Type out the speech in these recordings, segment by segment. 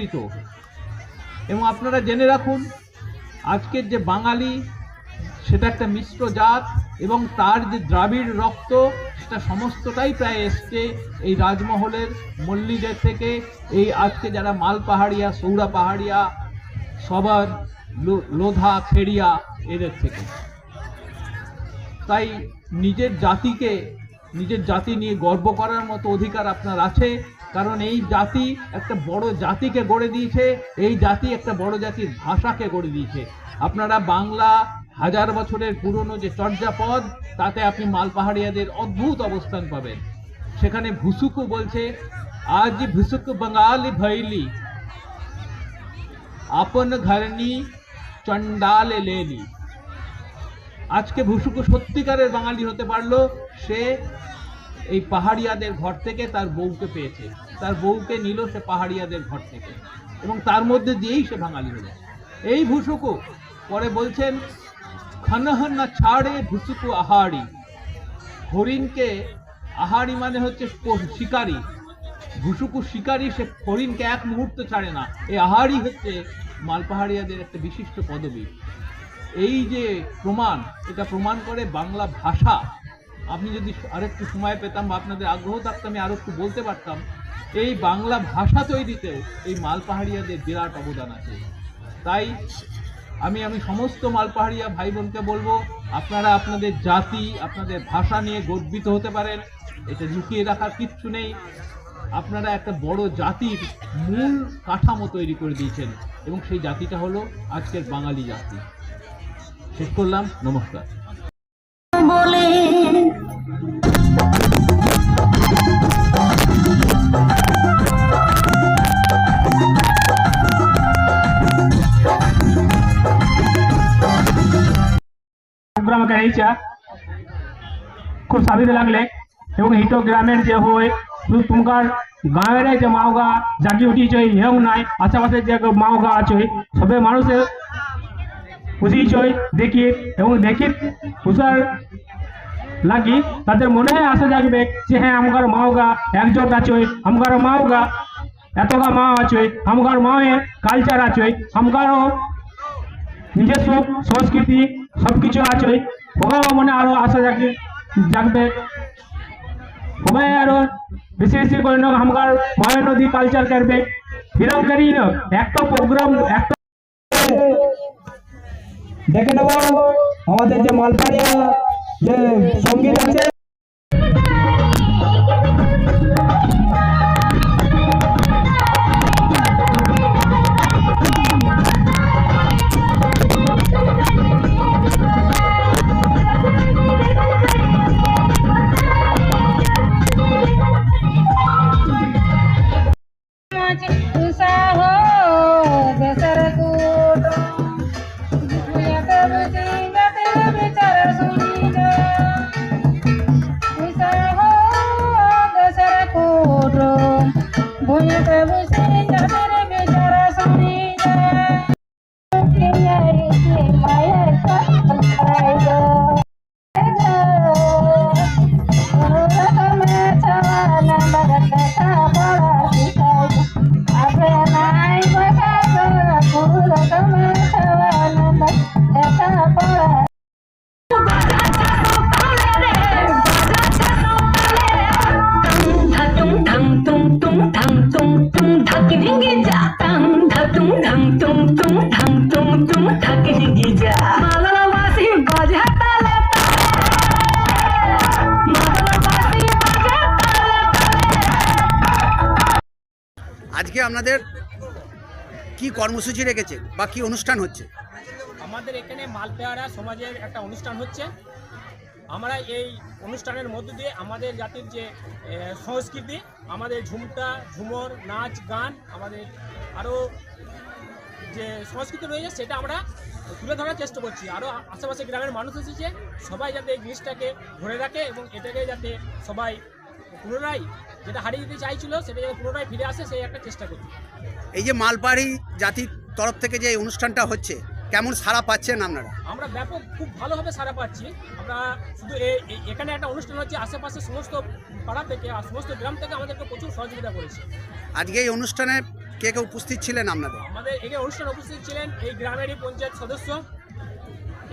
বিস্তৃত এবং আপনারা জেনে রাখুন, আজকের যে বাঙালি, সেটা একটা মিশ্র জাত এবং তার যে দ্রাবিড় রক্ত, সেটা সমস্তটাই প্রায় এসছে এই রাজমহলের মল্লিদের থেকে। এই আজকে যারা মাল পাহাড়িয়া সৌরা পাহাড়িয়া সবার লোধা, খেড়িয়া এদের থেকে। তাই নিজের জাতিকে নিজের জাতি নিয়ে গর্ব করার মতো অধিকার আপনার আছে? কারণ এই জাতি একটা বড় জাতিকে গড়ে দিয়েছে, এই জাতি একটা বড় জাতির ভাষাকে গড়ে দিয়েছে। আপনারা বাংলা হাজার বছরের পুরনো যে চর্যাপদ, তাতে আপনি মালপাহাড়িয়াদের অদ্ভুত অবস্থান পাবেন। সেখানে ভুসুকু বলছে, আজ ভুসুক বাঙালি ভৈলি, আপন ঘরনি চন্ডালে লেলি। আজকে ভুসুকু সত্যিকারের বাঙালি হতে পারল সে এই পাহাড়িয়াদের ঘর থেকে তার বউকে পেয়েছে। তার বউকে নিল সে পাহাড়িয়াদের ঘর থেকে এবং তার মধ্যে দিয়েই সে বাঙালি হলো। এই ভুসুকু পরে বলছেন খনহ না ছাড়ে ভুসুকু আহাড়ি হরিণকে আহাড়ি মানে হচ্ছে শিকারী। ভুসুকু শিকারী, সে হরিণকে এক মুহূর্ত ছাড়ে না। এই আহাড়ি হচ্ছে মালপাহাড়িয়াদের একটা বিশিষ্ট পদবী। এই যে প্রমাণ, এটা প্রমাণ করে বাংলা ভাষা আপনি যদি আরেকটু সময় পেতাম বা আপনাদের আগ্রহ থাকতো, আমি আরও একটু বলতে পারতাম, এই বাংলা ভাষা তৈরিতেও এই মালপাহাড়িয়াদের বিরাট অবদান আছে। তাই আমি আমি সমস্ত মালপাহাড়িয়া ভাই বোনকে বলব, আপনারা আপনাদের জাতি, আপনাদের ভাষা নিয়ে গর্বিত হতে পারেন, এটা লুকিয়ে রাখার কিচ্ছু নেই। আপনারা একটা বড় জাতির মূল কাঠামো তৈরি করে দিয়েছেন, এবং সেই জাতিটা হলো আজকের বাঙালি জাতি। শেষ করলাম, নমস্কার। खूब करायच्या खुशाबीत लागले एवढं हितो ग्रामीण जे होय तुमकां गांवेरे जे मावगा जागी उठीचे येवंक नाय आसापासे जे मावगा आचे सगळे माणूस उजीचे देखीत एवं देखीत उसर লাগি তাদের মনে আসা জাগবে যে হ্যাঁ আমার মাওগা একজোট আছে আমার মাওগা, এতগা মা আছে আমার মায়ের কালচার আছে আমারও নিজস্ব সংস্কৃতি সবকিছু আছে। ওরাও মনে আরও আশা জাগি জাগবে। সবাই আরও বেশি বেশি করে না আমার মায়ের নদী কালচার করবে। এরকম করি না, একটা প্রোগ্রাম একটা দেখে নেব। আমাদের যে মালপাড়িয়া যে সংগীত আছে উষাহ বাজা তালে আজকে আপনাদের কি কর্মসূচি রেখেছে বা কি অনুষ্ঠান হচ্ছে আমাদের এখানে মালপেয়ারা সমাজের একটা অনুষ্ঠান হচ্ছে আমরা এই অনুষ্ঠানের মধ্য দিয়ে আমাদের জাতির যে সংস্কৃতি আমাদের ঝুমটা ঝুমর নাচ গান আমাদের আরও যে সংস্কৃতি রয়েছে সেটা আমরা তুলে ধরার চেষ্টা করছি। আরও আশেপাশে গ্রামের মানুষ এসেছে সবাই যাতে এই জিনিসটাকে ধরে রাখে এবং এটাকে যাতে সবাই পুনরায় যেটা হারিয়ে দিতে চাইছিল সেটা যাতে পুনরায় ফিরে আসে সেই একটা চেষ্টা করছি। এই যে মালপাড়ি জাতির তরফ থেকে যে এই অনুষ্ঠানটা হচ্ছে কেমন সাড়া পাচ্ছেন আপনারা? আমরা ব্যাপক খুব ভালোভাবে সারা পাচ্ছি। আমরা শুধু এখানে একটা অনুষ্ঠান হচ্ছে আশেপাশে সমস্ত পাড়া থেকে আর সমস্ত গ্রাম থেকে আমাদেরকে প্রচুর সহযোগিতা করেছে। আজকে এই অনুষ্ঠানে কে কে উপস্থিত ছিলেন আপনাদের? আমাদের এখানে অনুষ্ঠানে উপস্থিত ছিলেন এই গ্রামেরই পঞ্চায়েত সদস্য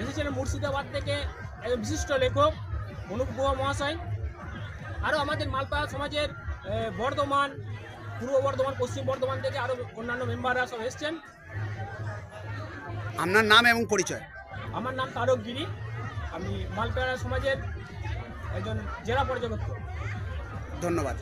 এসেছিলেন মুর্শিদাবাদ থেকে একজন বিশিষ্ট লেখক অনুপ গুহা মহাশয় আরও আমাদের মালপাড়া সমাজের বর্ধমান পূর্ব বর্ধমান পশ্চিম বর্ধমান থেকে আরও অন্যান্য মেম্বাররা সব এসছেন। আপনার নাম এবং পরিচয়? আমার নাম তারক গিরি আমি মালপেয়ারা সমাজের একজন জেলা পর্যবেক্ষক। ধন্যবাদ।